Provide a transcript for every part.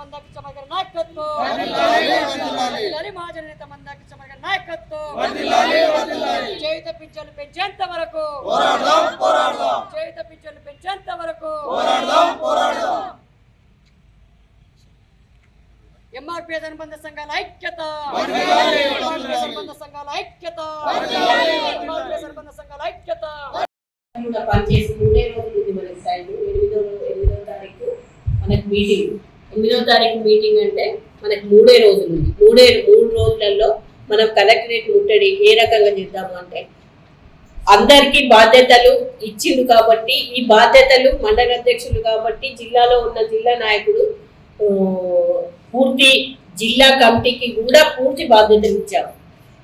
మందాకి చమర్ గారి నాయకత్వం వర్ధిల్లాలి మహాజన నేత మందాకి గారి నాయకత్వం. చేయుత పింఛన్లు పెంచేంత వరకు. చేయుత పింఛన్లు పెంచేంత వరకు. ఎంఆర్పీ అనుబంధ సంఘాల ఐక్యత. ఎంఆర్పీ అనుబంధ సంఘాల ఐక్యత. ఎంఆర్పీ అనుబంధ సంఘాల ఐక్యత. కూడా పనిచేసి మూడే రోజులు ఉంది మనకి టైం ఎనిమిదో ఎనిమిదో తారీఖు మనకి మీటింగ్ ఎనిమిదో తారీఖు మీటింగ్ అంటే మనకి మూడే రోజులు ఉంది. మూడే మూడు రోజులలో మనం కలెక్టరేట్ ముట్టడి ఏ రకంగా చేద్దాము అంటే అందరికీ బాధ్యతలు ఇచ్చిండు కాబట్టి ఈ బాధ్యతలు మండల అధ్యక్షులు కాబట్టి జిల్లాలో ఉన్న జిల్లా నాయకుడు పూర్తి జిల్లా కమిటీకి కూడా పూర్తి బాధ్యతలు ఇచ్చాము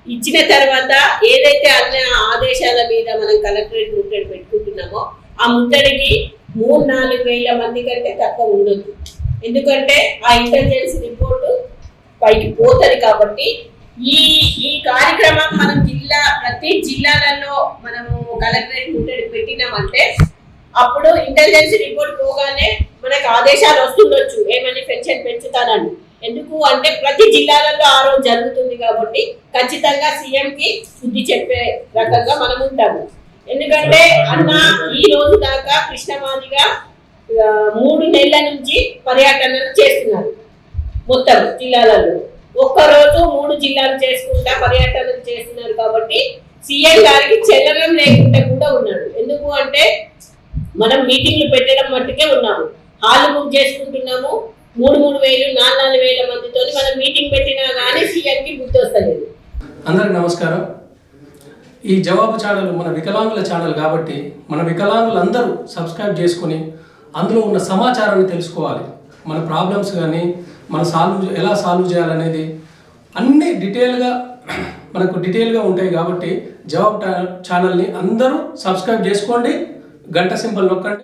ఇచ్చిన తర్వాత ఏదైతే అన్న ఆదేశాల మీద మనం కలెక్టరేట్ ముట్టడి పెట్టుకుంటున్నామో ఆ ముట్టడికి మూడు నాలుగు వేల మంది కంటే తక్కువ ఉండొద్దు. ఎందుకంటే ఆ ఇంటెలిజెన్స్ రిపోర్టు పైకి పోతుంది కాబట్టి ఈ ఈ కార్యక్రమం మనం జిల్లా ప్రతి జిల్లాలలో మనము కలెక్టరేట్ ముట్టడి పెట్టినామంటే అప్పుడు ఇంటెలిజెన్స్ రిపోర్ట్ పోగానే మనకు ఆదేశాలు వస్తుండొచ్చు. ఏమని పెన్షన్ పెంచుతానని. ఎందుకు అంటే ప్రతి జిల్లాలలో ఆ రోజు జరుగుతుంది కాబట్టి ఖచ్చితంగా సీఎంకి శుద్ధి బుద్ధి చెప్పే రకంగా మనం ఉంటాము. ఎందుకంటే అన్న ఈ రోజు దాకా కృష్ణమాదిగా మూడు నెలల నుంచి పర్యటనలు చేస్తున్నారు మొత్తం జిల్లాలలో. ఒక్కరోజు మూడు జిల్లాలు చేసుకుంటా పర్యటనలు చేస్తున్నారు కాబట్టి సీఎం గారికి చెల్లరం లేకుండా కూడా ఉన్నాడు ఎందుకు అంటే మనం మీటింగ్లు పెట్టడం మట్టుకే ఉన్నాము. హాల్ బుక్ చేసుకుంటున్నాము. మూడు మూడు వేలు నాలుగు నాలుగు వేల మందితో మనం మీటింగ్ పెట్టినా కానీ సీఎంకి గుర్తు వస్తలేదు. అందరికి నమస్కారం. ఈ జవాబు ఛానల్ మన వికలాంగుల ఛానల్ కాబట్టి మన వికలాంగులందరూ సబ్స్క్రైబ్ చేసుకుని అందులో ఉన్న సమాచారాన్ని తెలుసుకోవాలి. మన ప్రాబ్లమ్స్ కానీ మన సాల్వ్ ఎలా సాల్వ్ చేయాలనేది అన్ని డీటెయిల్గా మనకు డీటెయిల్గా ఉంటాయి కాబట్టి జవాబ్ ఛానల్ని అందరూ సబ్స్క్రైబ్ చేసుకోండి. గంట సింబల్ నొక్కండి.